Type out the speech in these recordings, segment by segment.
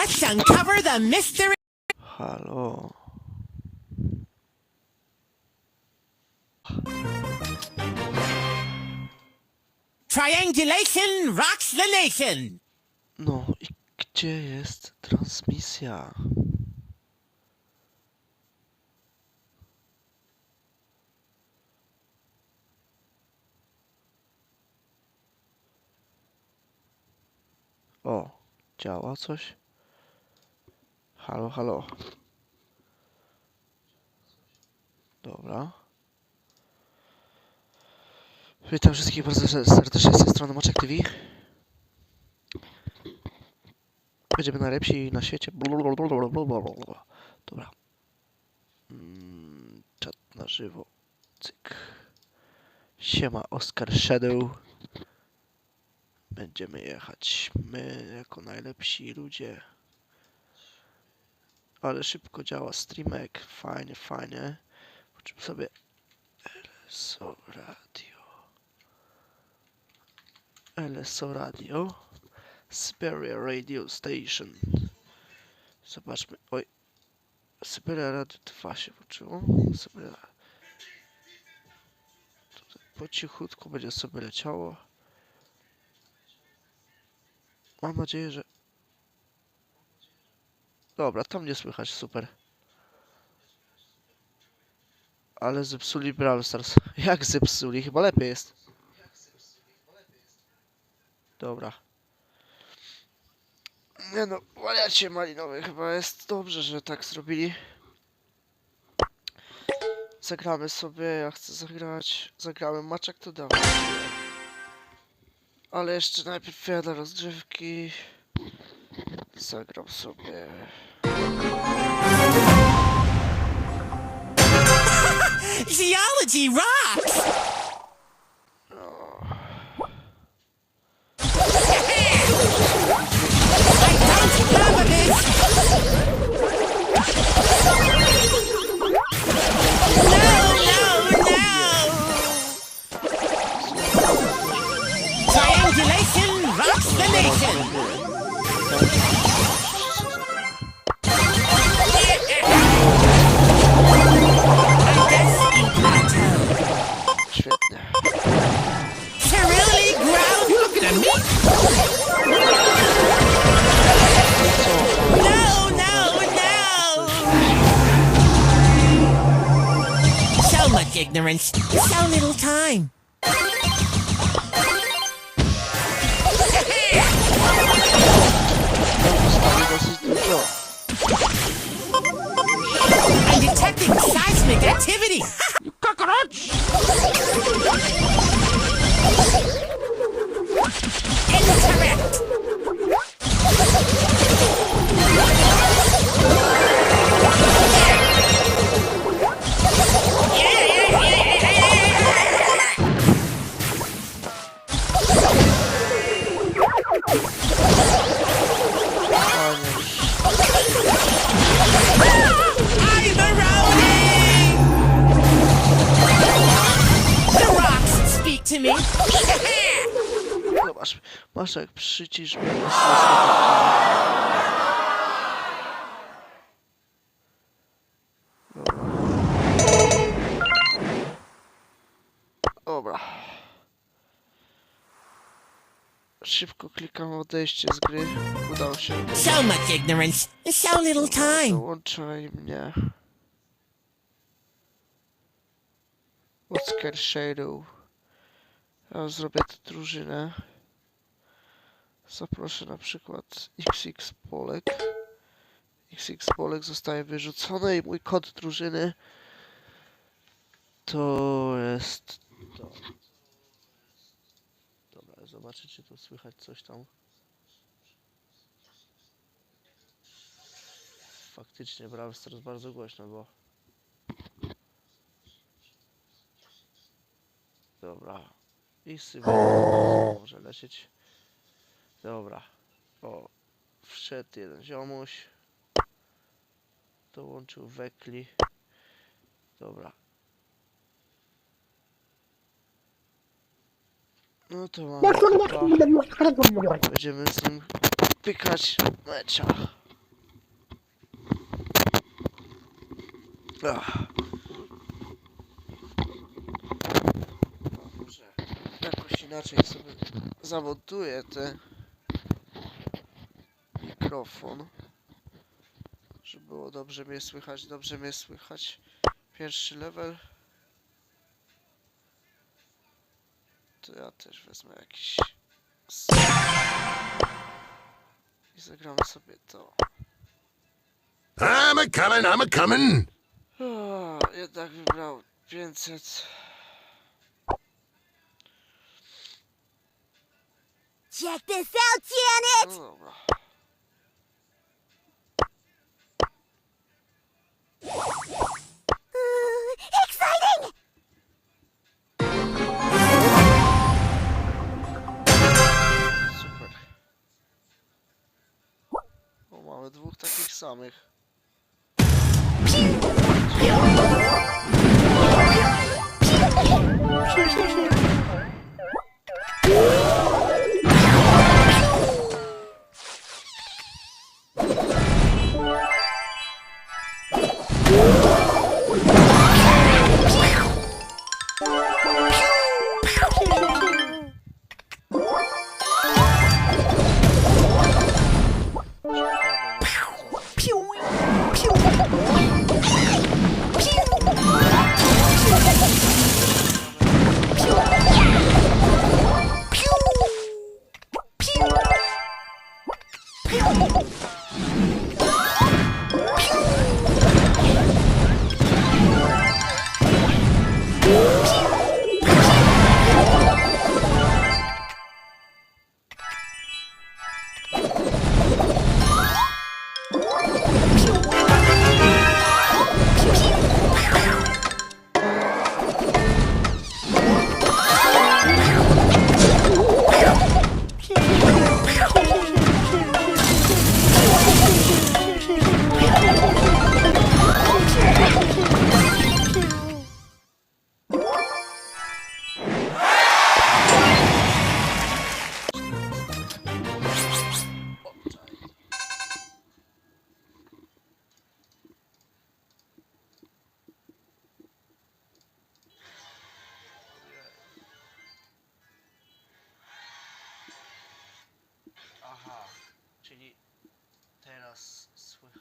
Let's uncover the mystery. Halo. Triangulation rocks the nation. No i gdzie jest transmisja? O, działa coś? Halo, halo. Dobra. Witam wszystkich bardzo serdecznie z tej strony Moczek TV. Będziemy najlepsi na świecie. Dobra. Mm, Czat na żywo. Cyk. Siema, Oscar Shadow. Będziemy jechać. My jako najlepsi ludzie. Ale szybko działa streamek. Fajnie, fajnie. Włączymy sobie LSO Radio. LSO Radio. Siberia Radio Station. Zobaczmy. Oj. Siberia Radio 2 się włączyło. Siberia. Tutaj po cichutku będzie sobie leciało. Mam nadzieję, że... Dobra, tam nie słychać, super. Ale zepsuli Brawl Stars. Jak zepsuli? Chyba lepiej jest. Dobra. Nie no, wariacie malinowy, chyba jest dobrze, że tak zrobili. Zagramy sobie, ja chcę zagrać. Zagrałem maczek to dawno. Ale jeszcze najpierw jadę rozgrzewki. Zagram sobie. Geology rocks. I don't have this. No, no, no. Triangulation rocks the nation. So much ignorance, so little time. Zostali dosyć dużo. I'm detecting seismic activity. Przycisz. Dobra. Szybko klikam odejście z gry. Udało się. so much ignorance, so little time. Dołączaj mnie. Oscar Shadow. Ja zrobię tę drużynę. Zaproszę na przykład XX Polek. XX Polek zostaje wyrzucony i mój kod drużyny to jest to. Dobra, zobaczę czy tu słychać coś tam. Faktycznie Brawl Stars bardzo głośno, bo... Dobra. I Sylwia może lecieć. Dobra. O, wszedł jeden ziomuś. Dołączył wekli. Dobra. No to mamy. Będziemy z nim pykać mecza. Ach. Dobrze. Jakoś inaczej sobie zamontuję te mikrofon. Żeby było dobrze mnie słychać, dobrze mnie słychać. Pierwszy level. To ja też wezmę jakiś... I zagramy sobie to. I'm a coming, I'm a coming! O, jednak wybrał 500. Check this out, Janet! No. самих.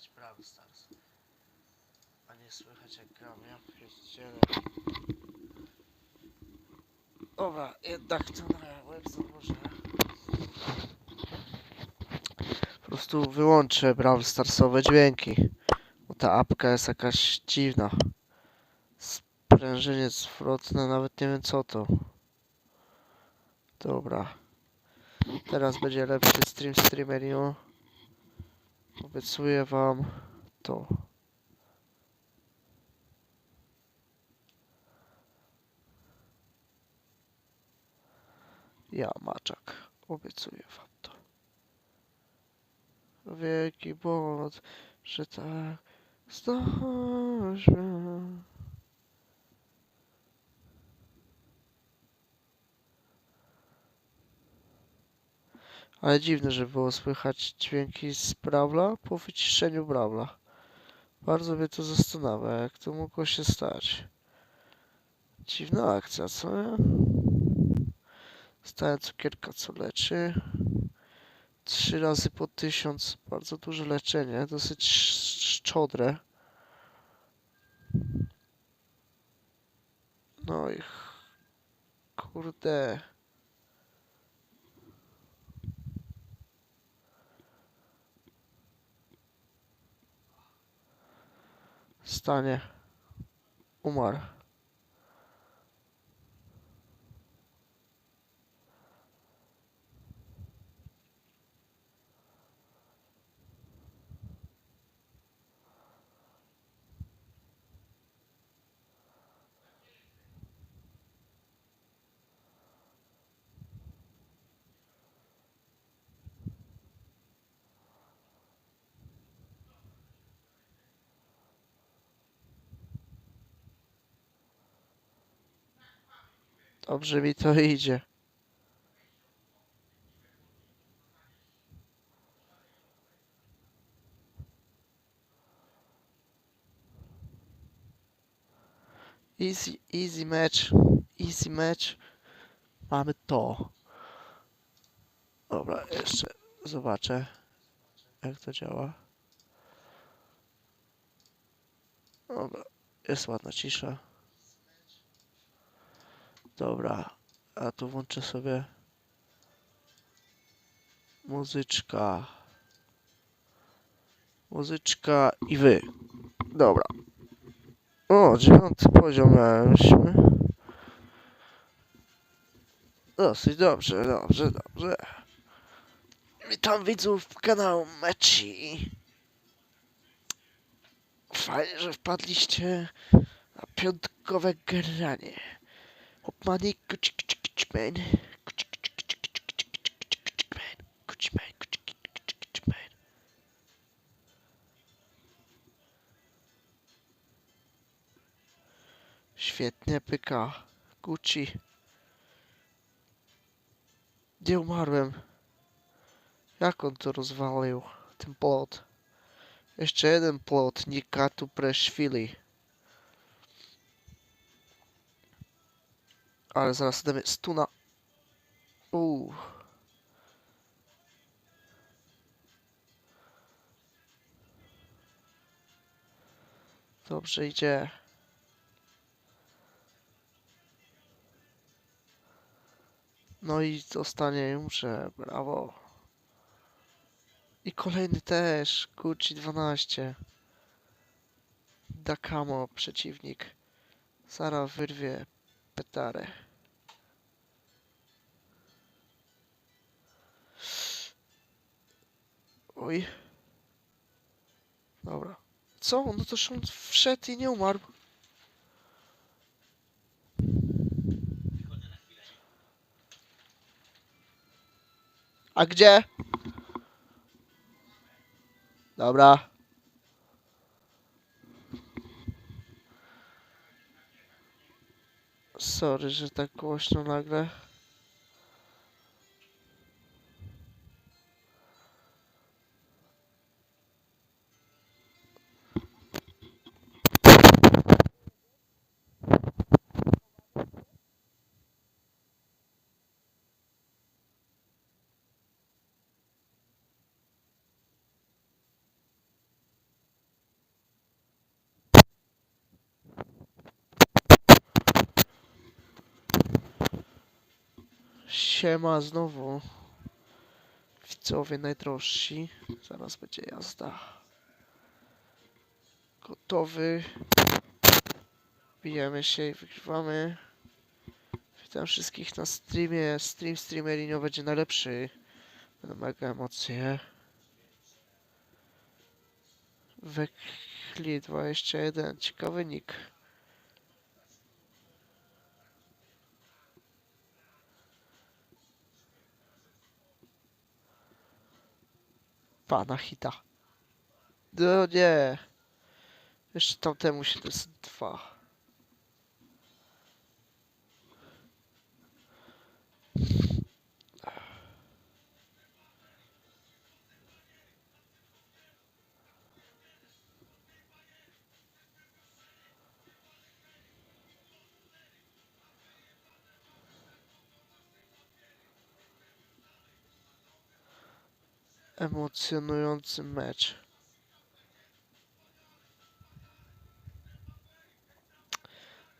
Słychać Brawl Stars. A nie słychać jak gram, ja pierdzielę. Dobra, jednak to na łeb założę. Po prostu wyłączę Brawl Starsowe dźwięki. Bo ta apka jest jakaś dziwna. Sprężyniec zwrotne, nawet nie wiem co to. Dobra. Teraz będzie lepszy stream streameriu. Obiecuję wam to. Ja, Maczak, obiecuję wam to. Wielki błąd, że tak zdążyłem. Ale dziwne, że było słychać dźwięki z Brawla po wyciszeniu Brawla. Bardzo mnie to zastanawia, jak to mogło się stać. Dziwna akcja, co nie? Stałem cukierka, co leczy. Trzy razy po tysiąc. Bardzo duże leczenie, dosyć sz- szczodre. No i kurde. Stanie. Umarł. Dobrze mi to idzie. Easy, easy match. Easy match. Mamy to. Dobra, jeszcze zobaczę, jak to działa. Dobra, jest ładna cisza. Dobra, a tu włączę sobie muzyczka. Muzyczka i wy. Dobra. O, dziewiąty poziom mieliśmy. Dosyć dobrze, dobrze, dobrze. Witam widzów kanału Mechi. Fajnie, że wpadliście na piątkowe granie. Hop hadi küçük küçük küçük ben. Küçük küçük küçük küçük küçük küçük küçük küçük ben. Küçük ben küçük. Świetnie pyka. Gucci. Gdzie umarłem? Jak on to rozwalił? Ten plot. Jeszcze jeden plot. Nika tu preszwili. Ale zaraz damy stuna. Uuu. Dobrze idzie. No i zostanie umrze. Brawo. I kolejny też. Gucci 12. Dakamo przeciwnik. Sara wyrwie petarę. Oj. Dobra. Co? No toż on wszedł i nie umarł. A gdzie? Dobra. Sorry, że tak głośno nagle. Siema znowu. Widzowie najdrożsi. Zaraz będzie jazda. Gotowy. Bijemy się i wygrywamy. Witam wszystkich na streamie. Stream streamerinio będzie najlepszy. Będą mega emocje. Wekli 21. Ciekawy nick. Pana hita. No nie. Jeszcze tamtemu 72. Emocjonujący mecz.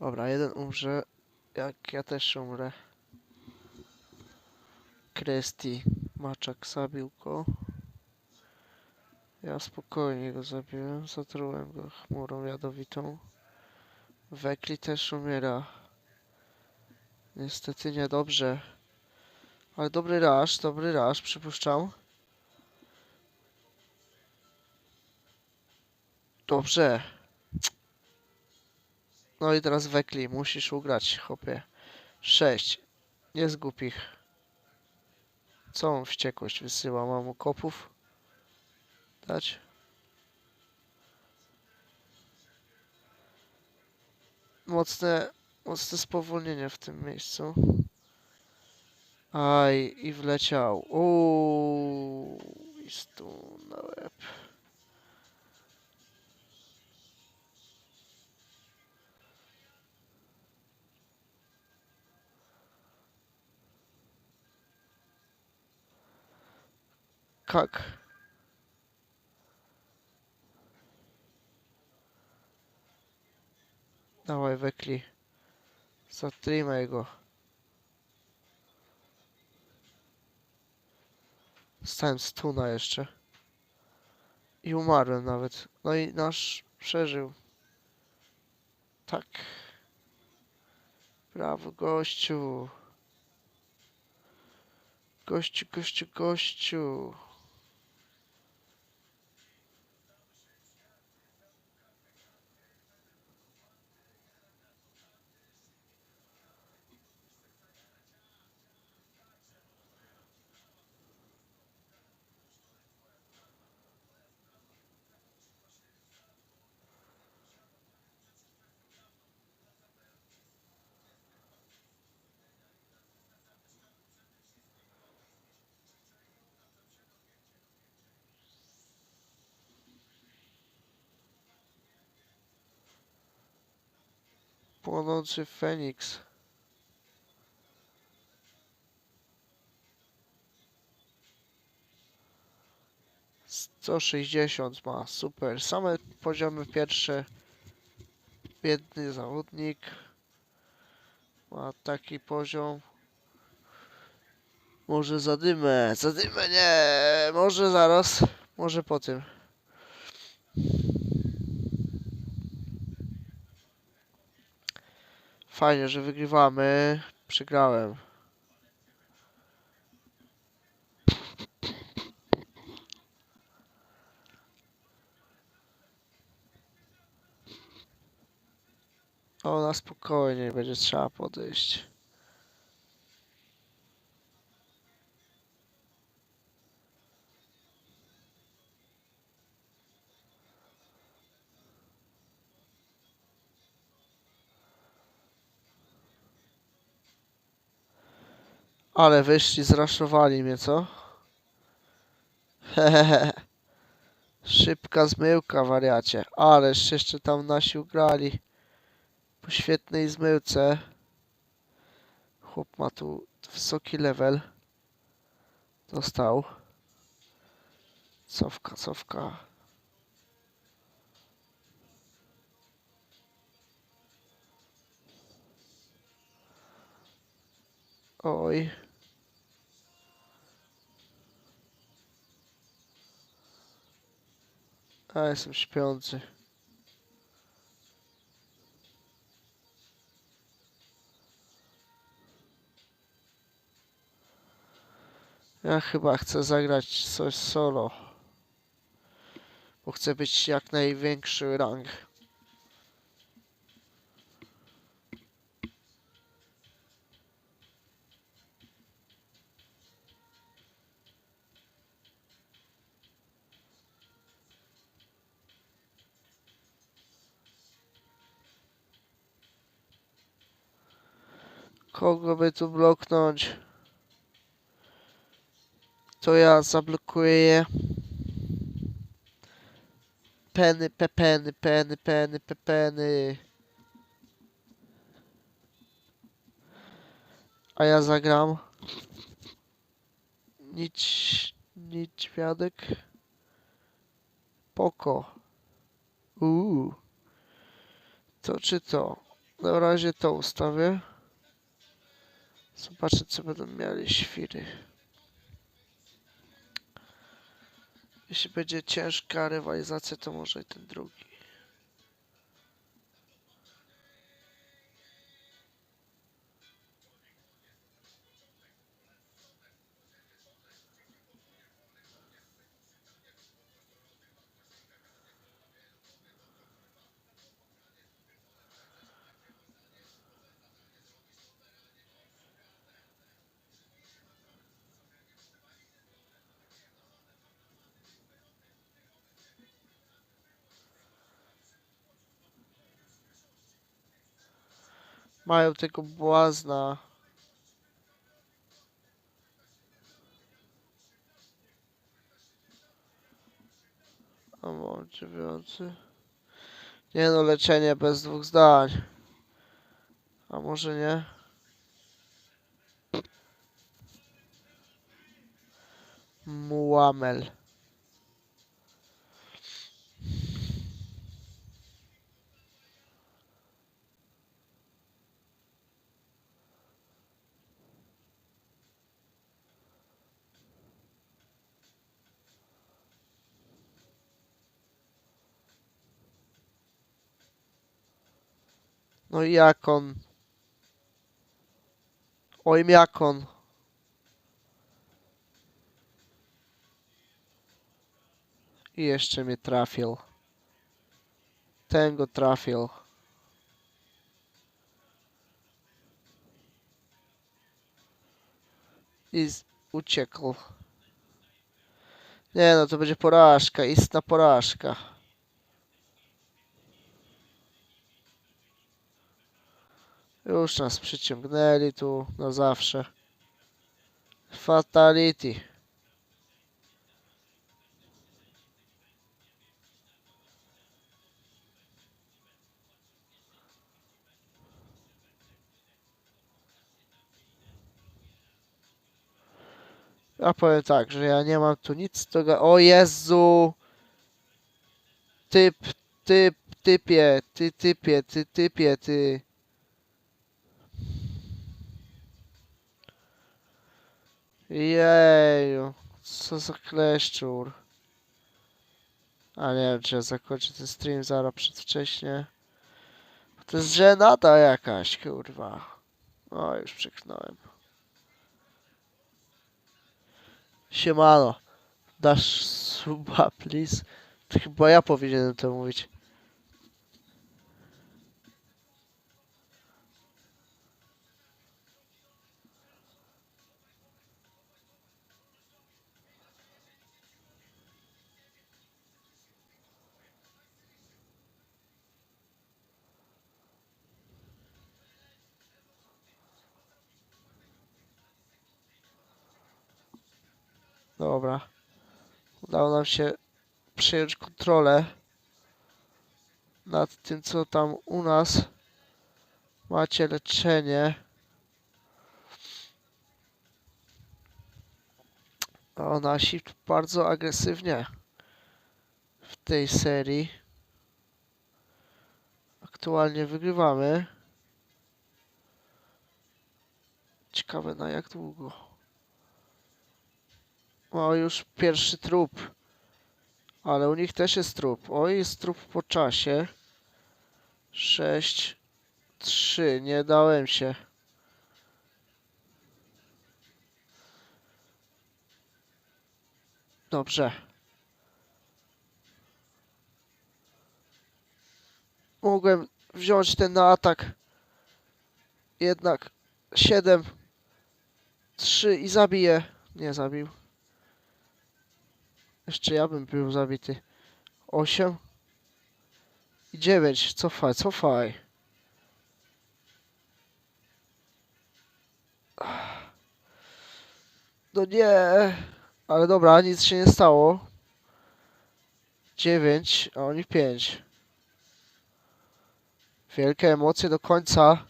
Dobra, jeden umrze. Jak ja też umrę. Kresti. Maczak zabił go. Ja spokojnie go zabiłem. Zatrułem go chmurą jadowitą. Wekli też umiera. Niestety niedobrze. Ale dobry raż, dobry raż, przypuszczam. Dobrze. No i teraz Wekli, musisz ugrać, chłopie. Sześć. Nie z głupich. On wściekłość wysyła? Mam mu kopów? Dać? Mocne, mocne spowolnienie w tym miejscu. Aj, i wleciał. Uuu, i stu hak. Dawaj, wekli. Zatrzymaj go. Stałem jeszcze. I umarłem nawet. No i nasz przeżył. Tak. Brawo, gościu. Gościu, gościu, gościu. Płonący Feniks. Sto sześćdziesiąt ma, super. Same poziomy pierwsze. Biedny zawodnik. Ma taki poziom. Może zadymę, zadymę nie, może zaraz, może po tym. Fajnie, że wygrywamy. Przegrałem. O, na spokojnie, będzie trzeba podejść. Ale wyszli, zraszowali mnie, co? Hehehe. Szybka zmyłka, wariacie. Ależ jeszcze tam nasi ugrali. Po świetnej zmyłce. Chłop ma tu wysoki level. Dostał. Cofka, cofka. Oj. A jestem śpiący. Ja chyba chcę zagrać coś solo. Bo chcę być jak największy rang. Kogo by tu bloknąć? To ja zablokuję. Peny, pepeny, peny, peny, pepeny. A ja zagram. Nic, niedźwiadek. Poko. Uuu. To czy to? Na razie to ustawię. Zobaczę, co będą mieli świry. Jeśli będzie ciężka rywalizacja, to może i ten drugi. Mają tego błazna. A mam dziewiąty. Nie no, leczenie bez dwóch zdań. A może nie? Muła. No i jak on? Oj, jak on? I jeszcze mnie trafił. Ten go trafił. I uciekł. Nie no, to będzie porażka, istna porażka. Już nas przyciągnęli tu na zawsze. Fatality. Ja powiem tak, że ja nie mam tu nic ga- O Jezu! Typ, typ, typie, ty typie, ty typie, ty. Jeju, co za kleszczur. A nie wiem, czy ja zakończę ten stream zaraz przedwcześnie. To jest żenada jakaś, kurwa. O, już przeknąłem. Siemano. Dasz suba, please? To chyba ja powinienem to mówić. Dobra. Udało nam się przejąć kontrolę nad tym, co tam u nas. Macie leczenie. O, nasi bardzo agresywnie w tej serii. Aktualnie wygrywamy. Ciekawe na jak długo. O, już pierwszy trup. Ale u nich też jest trup. O, jest trup po czasie. 6, 3. Nie dałem się. Dobrze. Mogłem wziąć ten na atak. Jednak 7, 3 i zabiję. Nie zabił. Jeszcze ja bym był zabity. 8 i 9. Cofaj, cofaj. No nie. Ale dobra, nic się nie stało. 9, a oni 5. Wielkie emocje do końca.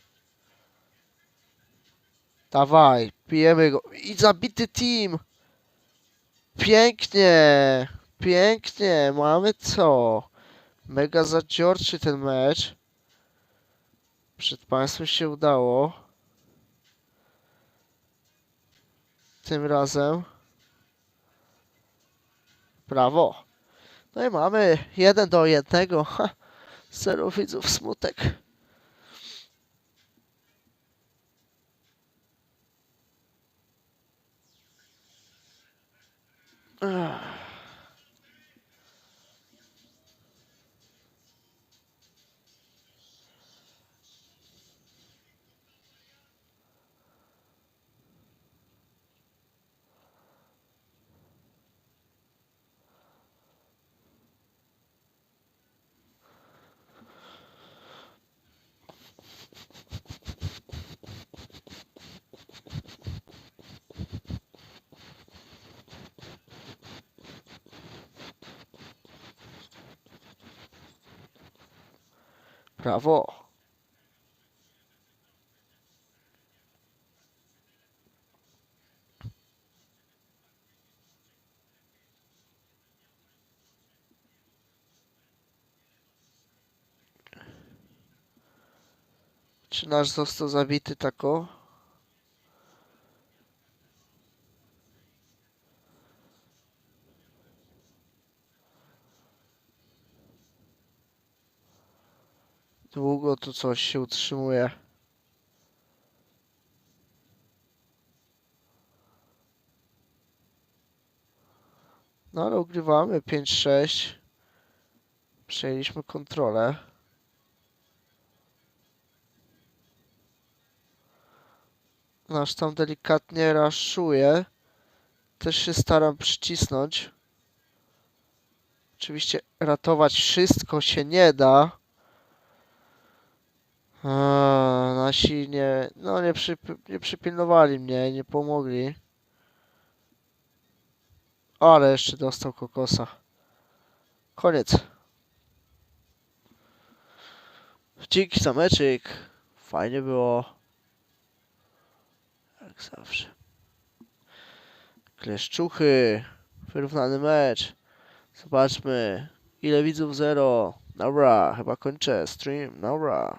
Dawaj, pijemy go. I zabity team. Pięknie, pięknie, mamy co? Mega zadziorczy ten mecz. Przed Państwem się udało. Tym razem. Brawo. No i mamy jeden do jednego. Ha, zero widzów, smutek. Ach. Brawo! Czy nasz został zabity tako? Długo tu coś się utrzymuje. No ale ugrywamy 5-6. Przejęliśmy kontrolę. Nasz tam delikatnie raszuje. Też się staram przycisnąć. Oczywiście ratować wszystko się nie da. A, nasi nie, no nie, przyp- nie przypilnowali mnie, nie pomogli. Ale jeszcze dostał kokosa. Koniec. Dzięki za meczyk. Fajnie było. Jak zawsze. Kleszczuchy. Wyrównany mecz. Zobaczmy. Ile widzów? Zero. Dobra, chyba kończę stream. Dobra.